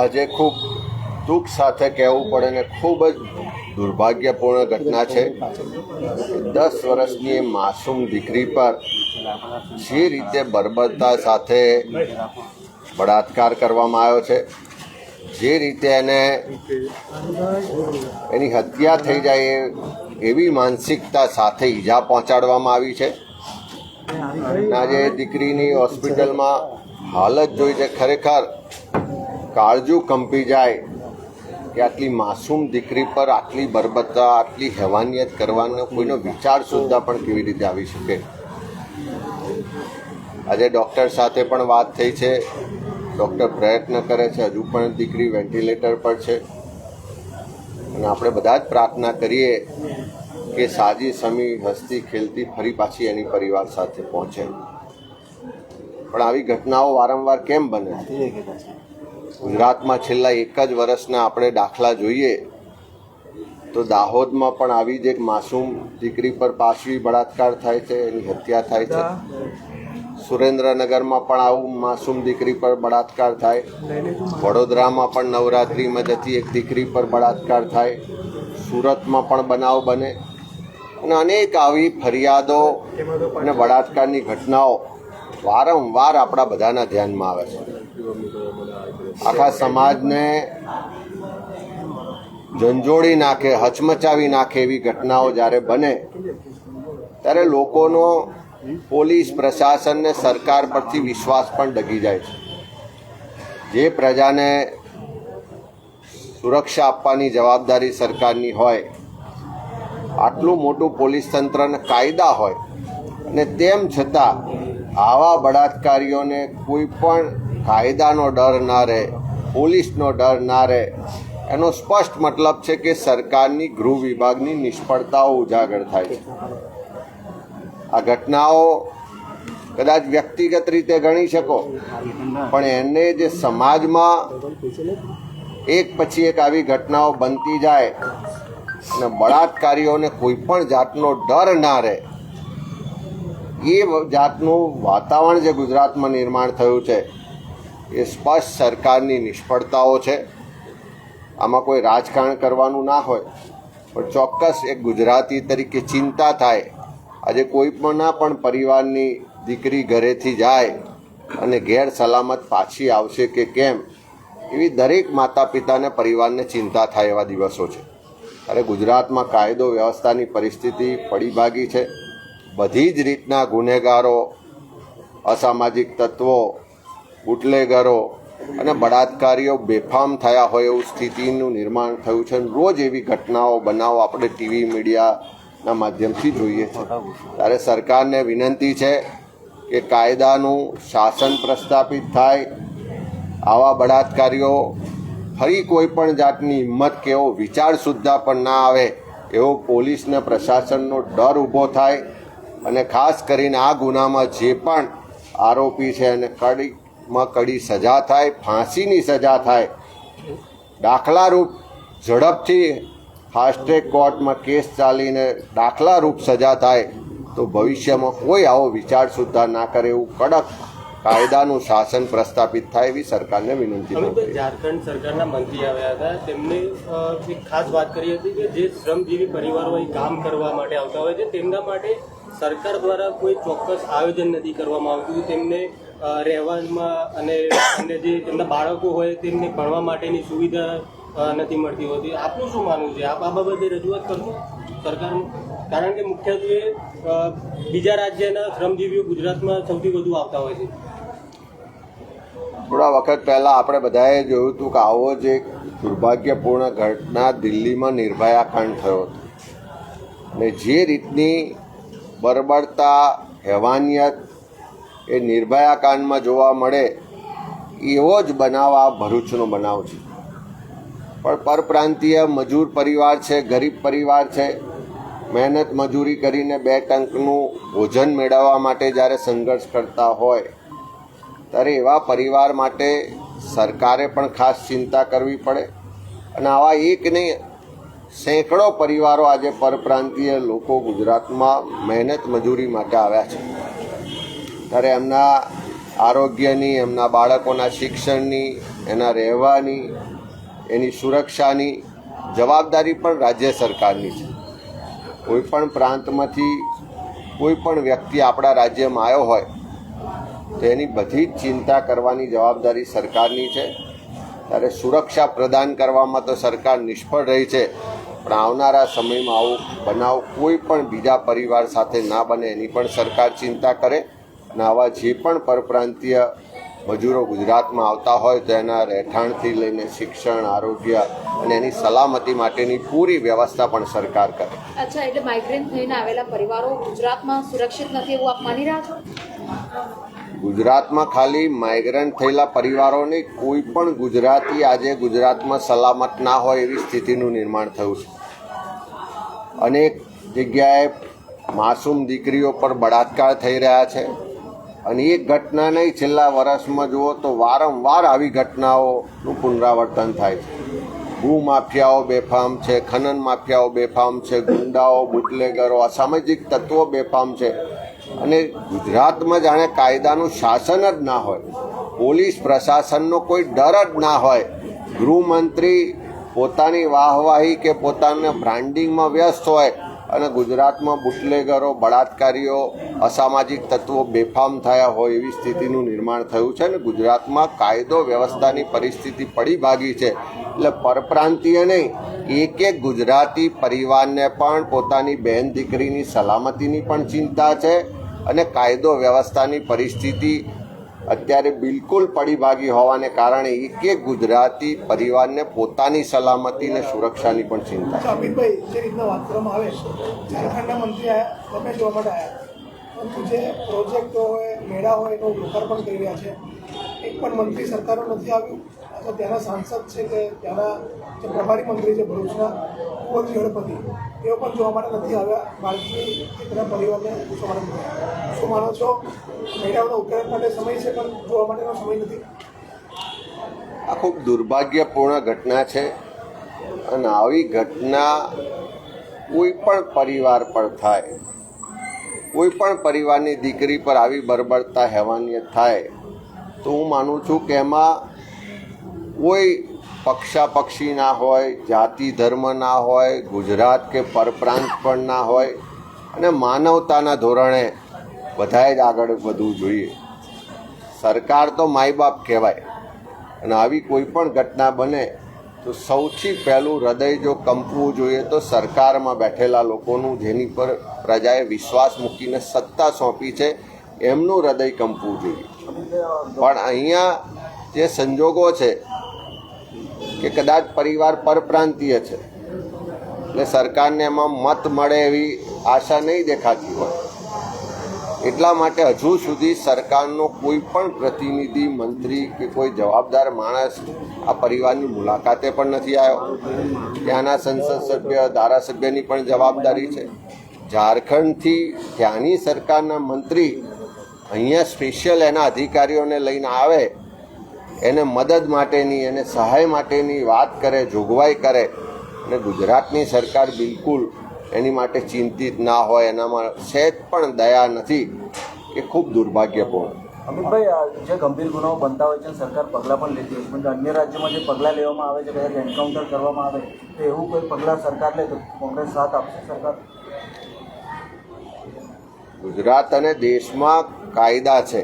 આજે ખૂબ દુઃખ સાથે કહેવું પડે ને ખૂબ જ દુર્ભાગ્યપૂર્ણ ઘટના છે. દસ વર્ષની માસૂમ દીકરી પર જે રીતે બર્બરતા સાથે બળાત્કાર કરવામાં આવ્યો છે, જે રીતે એને એની હત્યા થઈ જાય એવી માનસિકતા સાથે ઈજા પહોંચાડવામાં આવી છે. આજે દીકરીની હોસ્પિટલમાં હાલત જોઈ છે. ખરેખર કાળજું કંપી જાય કે આટલી માસૂમ દીકરી પર આટલી બરબત્તા આટલી હેવાનિયત કરવાનો કોઈનો વિચાર સુદ્ધા પણ કેવી રીતે આવી શકે? આજે ડૉક્ટર સાથે પણ વાત થઈ છે. ડૉક્ટર પ્રયત્ન કરે છે. હજુ પણ દીકરી વેન્ટિલેટર પર છે. અને આપણે બધા જ પ્રાર્થના કરીએ કે સાજી, સમી, હસતી, ખેલતી ફરી પાછી એની પરિવાર સાથે પહોંચે. પણ આવી ઘટનાઓ વારંવાર કેમ બને? ગુજરાતમાં છેલ્લા એક જ વર્ષના આપણે દાખલા જોઈએ, તો દાહોદમાં પણ આવી જ એક માસૂમ દીકરી પર પાછી બળાત્કાર થાય છે, એની હત્યા થાય છે. સુરેન્દ્રનગરમાં પણ આવું માસૂમ દીકરી પર બળાત્કાર થાય. વડોદરામાં પણ નવરાત્રિમાં જતી એક દીકરી પર બળાત્કાર થાય. સુરતમાં પણ બનાવ બને. અને અનેક આવી ફરિયાદો અને બળાત્કારની ઘટનાઓ વારંવાર આપણા બધાના ધ્યાનમાં આવે છે. આખા સમાજને ઝંઝોળી નાખે, હચમચાવી નાખે એવી ઘટનાઓ જ્યારે બને, ત્યારે લોકોનો પોલીસ પ્રશાસન ને સરકાર પરથી વિશ્વાસ પણ ડગી જાય છે. જે પ્રજાને સુરક્ષા આપવાની જવાબદારી સરકારની હોય, આટલું મોટું પોલીસ તંત્રને કાયદા હોય, અને તેમ છતાં આવા બળાત્કારીઓને કોઈ પણ કાયદાનો ડર ના રહે, પોલીસનો ડર ના રહે. એનો સ્પષ્ટ મતલબ છે કે સરકારની ગૃહ વિભાગની નિષ્ફળતાઓ ઉજાગર થાય છે. આ ઘટનાઓ કદાચ વ્યક્તિગત રીતે ગણી શકો, પણ એને જે સમાજમાં એક પછી એક આવી ઘટનાઓ બનતી જાય અને બળાત્કારીઓને કોઈ પણ જાતનો ડર ના રહે, એ જાતનું વાતાવરણ જે ગુજરાતમાં નિર્માણ થયું છે એ સ્પષ્ટ સરકારની નિષ્ફળતાઓ છે. આમાં કોઈ રાજકારણ કરવાનું ના હોય, પણ ચોક્કસ એક ગુજરાતી તરીકે ચિંતા થાય. આજે કોઈ પણના પણ પરિવારની દીકરી ઘરેથી જાય અને ઘેર સલામત પાછી આવશે કે કેમ, એવી દરેક માતા પિતાને પરિવારને ચિંતા થાય એવા દિવસો છે. અરે, ગુજરાતમાં કાયદો વ્યવસ્થાની પરિસ્થિતિ પડી ભાગી છે. બધી જ રીતના ગુનેગારો, અસામાજિક તત્વો બુટલેગરો અને બળાત્કારીઓ બેફામ થયા હોય એવું સ્થિતિનું નિર્માણ થયું છે. રોજ એવી ઘટનાઓ, બનાવો આપણે ટીવી, મીડિયાના માધ્યમથી જોઈએ છે. ત્યારે સરકારને વિનંતી છે કે કાયદાનું શાસન પ્રસ્થાપિત થાય. આવા બળાત્કારીઓ ફરી કોઈ પણ જાતની હિંમત કે એવો વિચાર સુદ્ધા પણ ના આવે એવો પોલીસને પ્રશાસનનો ડર ઊભો થાય. અને ખાસ કરીને આ ગુનામાં જે પણ આરોપી છે એને કડીમાં કડી સજા થાય ફાંસીની સજા થાય. દાખલારૂપ ઝડપથી ફાસ્ટ્રેક કોર્ટમાં કેસ ચાલીને દાખલારૂપ સજા થાય તો ભવિષ્યમાં કોઈ આવો વિચાર સુદ્ધા ના કરે એવું કડક કાયદાનું શાસન પ્રસ્થાપિત થાય એવી સરકારને વિનંતી ઝારખંડ સરકારના મંત્રી આવ્યા હતા. તેમને એક ખાસ વાત કરી હતી કે જે શ્રમજીવી પરિવારો અહીં કામ કરવા માટે આવતા હોય છે તેમના માટે સરકાર દ્વારા કોઈ ચોક્કસ આયોજન નથી કરવામાં આવતું. તેમને રહેવામાં અને અને જે તેમના બાળકો હોય તેમને ભણવા માટેની સુવિધા નથી મળતી હોતી. આપનું શું માનવું છે? આપ આ બાબતે રજૂઆત કરશો સરકારનું? કારણ કે મુખ્યત્વે બીજા રાજ્યના શ્રમજીવીઓ ગુજરાતમાં સૌથી વધુ આવતા હોય છે. થોડા વખત પહેલાં આપણે બધાએ જોયું હતું કે આવો જ એક દુર્ભાગ્યપૂર્ણ ઘટના દિલ્હીમાં નિર્ભયા કાંડ થયો હતો. અને જે રીતની બરબડતા હેવાનિયત એ નિર્ભયા કાંડમાં જોવા મળે, એવો જ બનાવ આ ભરૂચનો બનાવ છે. પણ પરપ્રાંતીય મજૂર પરિવાર છે, ગરીબ પરિવાર છે, મહેનત મજૂરી કરીને બે ટંકનું ભોજન મેળવવા માટે જ્યારે સંઘર્ષ કરતા હોય, ત્યારે એવા પરિવાર માટે સરકારે પણ ખાસ ચિંતા કરવી પડે. અને આવા એક નહીં, સેંકડો પરિવારો આજે પરપ્રાંતીય લોકો ગુજરાતમાં મહેનત મજૂરી માટે આવ્યા છે. ત્યારે એમના આરોગ્યની, એમના બાળકોના શિક્ષણની, એના રહેવાની, એની સુરક્ષાની જવાબદારી પણ રાજ્ય સરકારની છે. કોઈ પણ પ્રાંતમાંથી કોઈ પણ વ્યક્તિ આપણા રાજ્યમાં આવ્યો હોય, તો એની બધી જ ચિંતા કરવાની જવાબદારી સરકારની છે. ત્યારે સુરક્ષા પ્રદાન કરવામાં તો સરકાર નિષ્ફળ રહી છે, પણ આવનારા સમયમાં આવું બનાવ કોઈ પણ બીજા પરિવાર સાથે ના બને એની પણ સરકાર ચિંતા કરે. અને આવા જે પણ પરપ્રાંતીય મજૂરો ગુજરાતમાં આવતા હોય તો એના રહેઠાણથી લઈને શિક્ષણ આરોગ્ય અને એની સલામતી માટેની પૂરી વ્યવસ્થા પણ સરકાર કરે. અચ્છા એટલે માઇગ્રેન્ટ થઈને આવેલા પરિવારો ગુજરાતમાં સુરક્ષિત નથી એવું આપ માની રહ્યા છો? ગુજરાતમાં ખાલી માઇગ્રન્ટ થયેલા પરિવારોને કોઈ પણ ગુજરાતી આજે ગુજરાતમાં સલામત ના હોય એવી સ્થિતિનું નિર્માણ થયું છે. અનેક જગ્યાએ માસૂમ દીકરીઓ પર બળાત્કાર થઈ રહ્યા છે. અને એક ઘટના નહીં, છેલ્લા વર્ષમાં જુઓ તો વારંવાર આવી ઘટનાઓનું પુનરાવર્તન થાય છે. ભૂ બેફામ છે, ખનન માફિયાઓ બેફામ છે, ગુંડાઓ, બુટલેગરો, અસામાજિક તત્વો બેફામ છે. અને ગુજરાતમાં જાણે કાયદાનું શાસન જ ના હોય, પોલીસ પ્રશાસનનો કોઈ ડર જ ના હોય, ગૃહમંત્રી પોતાની વાહવાહી કે પોતાના બ્રાન્ડિંગમાં વ્યસ્ત હોય અને ગુજરાતમાં બુટલેગરો, બળાત્કારીઓ, અસામાજિક તત્વો બેફામ થયા હોય એવી સ્થિતિનું નિર્માણ થયું છે અને ગુજરાતમાં કાયદો વ્યવસ્થાની પરિસ્થિતિ પડી ભાગી છે. એટલે પરપ્રાંતીય નહીં, એક એક ગુજરાતી પરિવારને પણ પોતાની બહેન દીકરીની સલામતીની પણ ચિંતા છે અને કાયદો વ્યવસ્થાની પરિસ્થિતિ અત્યારે બિલકુલ પડી ભાગી હોવાને કારણે એક એક ગુજરાતી પરિવારને પોતાની સલામતી અને સુરક્ષાની પણ ચિંતા અમિતભાઈ, જે રીતના વાત કરવામાં આવે, ઝારખંડના મંત્રી તમે જોવા માટે આવ્યા પરંતુ જે પ્રોજેક્ટો હોય, મેળા હોય, એનું લોકાર્પણ કરી રહ્યા છે, એક પણ મંત્રી સરકારનો નથી આવ્યું. અથવા ત્યાંના સાંસદ છે કે ત્યાંના જે પ્રભારી મંત્રી છે ભરૂચના કુંવરજી હળપતિ તેઓ પણ જોવા માટે નથી આવ્યા. બાળકી એકના પરિવારને પૂછવા માટે શું માનો છો? મેળાઓનો ઉકેલ માટે સમય છે, પણ જોવા માટેનો સમય નથી. આ ખૂબ દુર્ભાગ્યપૂર્ણ ઘટના છે અને આવી ઘટના કોઈ પણ પરિવાર પર થાય, કોઈ પણ પરિવારની દીકરી પર આવી બરબરતા, હેવાનિયત થાય, તો હું માનું છું કે એમાં કોઈ પક્ષાપક્ષી ના હોય, જાતિ ધર્મ ના હોય, ગુજરાત કે પરપ્રાંત પણ ના હોય. અને માનવતાના ધોરણે બધાએ જ આગળ વધવું જોઈએ. સરકાર તો માય બાપ કહેવાય. અને આવી કોઈ પણ ઘટના બને, તો સૌથી પહેલું હૃદય જો કંપવું જોઈએ, તો સરકારમાં બેઠેલા લોકોનું, જેની પર પ્રજાએ વિશ્વાસ મૂકીને સત્તા સોંપી છે, એમનું હૃદય કંપવું જોઈએ. પણ અહીંયા જે સંજોગો છે કે કદાચ પરિવાર પરપ્રાંતીય છે. એટલે સરકારને એમાં મત મળે એવી આશા નહીં દેખાતી હોય. એટલા માટે હજુ સુધી સરકારનો કોઈ પણ પ્રતિનિધિ, મંત્રી કે કોઈ જવાબદાર માણસ આ પરિવારની મુલાકાતે પણ નથી આવ્યો. ત્યાંના સંસદ સભ્ય, ધારાસભ્યની પણ જવાબદારી છે. ઝારખંડથી ત્યાંની સરકારના મંત્રી અહીંયા સ્પેશિયલ એના અધિકારીઓને લઈને આવે એને મદદ માટેની એને સહાય માટેની વાત કરે જોગવાઈ કરે અને ગુજરાતની સરકાર બિલકુલ એની માટે ચિંતિત ના હોય એનામાં સહેજ પણ દયા નથી એ ખૂબ દુર્ભાગ્યપૂર્ણ. અમિતભાઈ જે ગંભીર ગુનાઓ બનતા હોય છે સરકાર પગલાં પણ લેતી હોય છે પરંતુ અન્ય રાજ્યોમાં જે પગલાં લેવામાં આવે છે કદાચ એન્કાઉન્ટર કરવામાં આવે તો એવું કોઈ પગલાં સરકાર લે તો કોંગ્રેસ સાથ આપશે સરકાર? ગુજરાત અને દેશમાં કાયદા છે.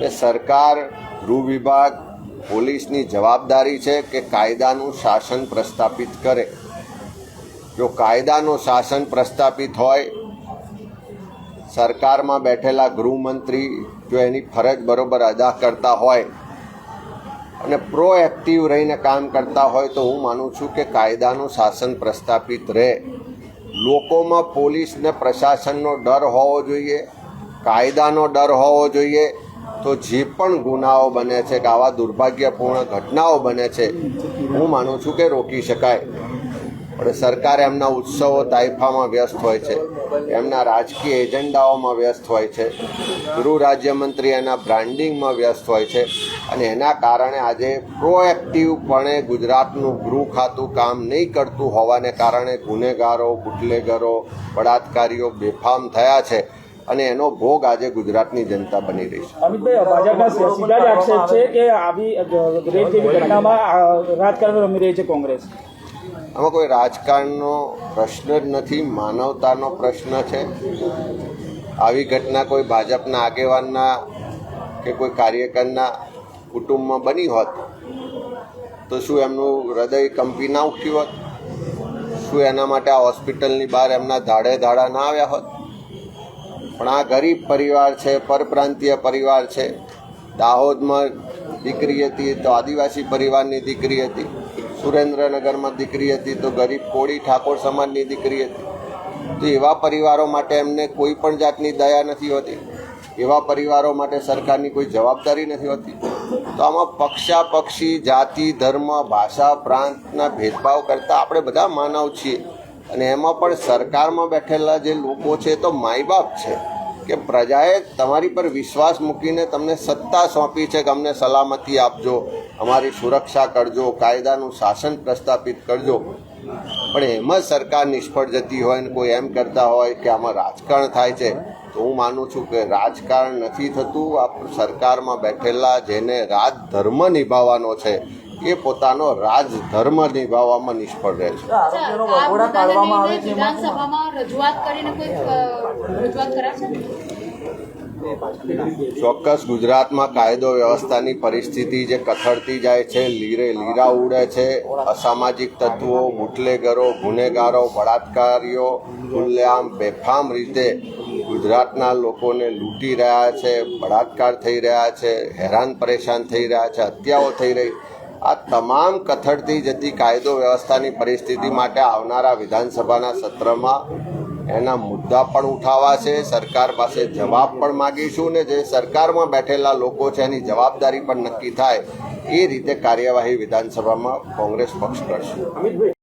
ને સરકાર ગૃહ વિભાગ પોલીસની જવાબદારી છે કે કાયદાનું શાસન પ્રસ્થાપિત કરે. જો કાયદાનું શાસન પ્રસ્થાપિત હોય, સરકારમાં બેઠેલા ગૃહમંત્રી જો એની ફરજ બરોબર અદા કરતા હોય અને પ્રોએક્ટિવ રહીને કામ કરતા હોય તો હું માનું છું કે કાયદાનું શાસન પ્રસ્થાપિત રહે. લોકોમાં પોલીસ ને પ્રશાસનનો ડર હોવો જોઈએ, કાયદાનો ડર હોવો જોઈએ તો જે પણ ગુનાઓ બને છે કે આવા દુર્ભાગ્યપૂર્ણ ઘટનાઓ બને છે, હું માનું છું કે રોકી શકાય. પણ સરકાર એમના ઉત્સવો તાઇફામાં વ્યસ્ત હોય છે. એમના રાજકીય એજન્ડાઓમાં વ્યસ્ત હોય છે. ગૃહ રાજ્યમંત્રી એના બ્રાન્ડિંગમાં વ્યસ્ત હોય છે. અને એના કારણે આજે પ્રોએક્ટિવપણે ગુજરાતનું ગૃહ ખાતું કામ નહીં કરતું હોવાને કારણે ગુનેગારો, બુટલેગરો, બળાત્કારીઓ બેફામ થયા છે. અને એનો ભોગ આજે ગુજરાતની જનતા બની રહી છે. અમિતભાઈ ભાજપના સીધા જ આક્ષેપ છે કે આવી રેપ જેવી ઘટનામાં રાજકારણ રમી રહી છે કોંગ્રેસ. આમાં કોઈ રાજકારણનો પ્રશ્ન જ નથી માનવતાનો પ્રશ્ન છે. આવી ઘટના કોઈ ભાજપના આગેવાનના કે કોઈ કાર્યકરના કુટુંબમાં બની હોત તો શું એમનું હૃદય કંપી ના ઉઠ્યું હોત? શું એના માટે આ હોસ્પિટલની બહાર એમના ધાડે ધાડા ના આવ્યા હોત? પણ આ ગરીબ પરિવાર છે, પરપ્રાંતીય પરિવાર છે. દાહોદમાં દીકરી હતી તો આદિવાસી પરિવારની દીકરી હતી. સુરેન્દ્રનગરમાં દીકરી હતી તો ગરીબ કોળી ઠાકોર સમાજની દીકરી હતી. તો એવા પરિવારો માટે એમને કોઈ પણ જાતની દયા નથી હોતી. એવા પરિવારો માટે સરકારની કોઈ જવાબદારી નથી હોતી. તો આમાં પક્ષાપક્ષી જાતિ, ધર્મ, ભાષા, પ્રાંતના ભેદભાવ કરતાં આપણે બધા માનવ છીએ. અને એમાં પણ સરકારમાં બેઠેલા જે લોકો છે તો માય બાપ છે કે પ્રજાએ તમારી પર વિશ્વાસ મૂકીને તમને સત્તા સોંપી છે કે અમને સલામતી આપજો, અમારી સુરક્ષા કરજો, કાયદાનું શાસન પ્રસ્થાપિત કરજો. પણ એમાં સરકાર નિષ્ફળ જતી હોય ને કોઈ એમ કરતા હોય કે આમાં રાજકારણ થાય છે, તો હું માનું છું કે રાજકારણ નથી થતું. આ સરકારમાં બેઠેલા જેને રાજધર્મ નિભાવવાનો છે એ પોતાનો રાજધર્મ નિભાવવામાં નિષ્ફળ રહે છે. ચોક્કસ ગુજરાતમાં કાયદો વ્યવસ્થાની પરિસ્થિતિ જે કથળતી જાય છે લીરે લીરા ઉડે છે અસામાજિક તત્વો બુટલેગરો ગુનેગારો બળાત્કારીઓ ખુલ્લેઆમ બેફામ રીતે ગુજરાતના લોકોને લૂંટી રહ્યા છે બળાત્કાર થઈ રહ્યા છે હેરાન પરેશાન થઈ રહ્યા છે હત્યાઓ થઈ રહી આ તમામ કથળતી જતી કાયદો વ્યવસ્થાની પરિસ્થિતિ માટે આવનારા વિધાનસભાના સત્રમાં એના મુદ્દા પણ ઉઠાવાશે. સરકાર પાસે જવાબ પણ માગીશું ને જે સરકારમાં બેઠેલા લોકો છે એની જવાબદારી પણ નક્કી થાય. એ રીતે કાર્યવાહી વિધાનસભામાં કોંગ્રેસ પક્ષ કરશે.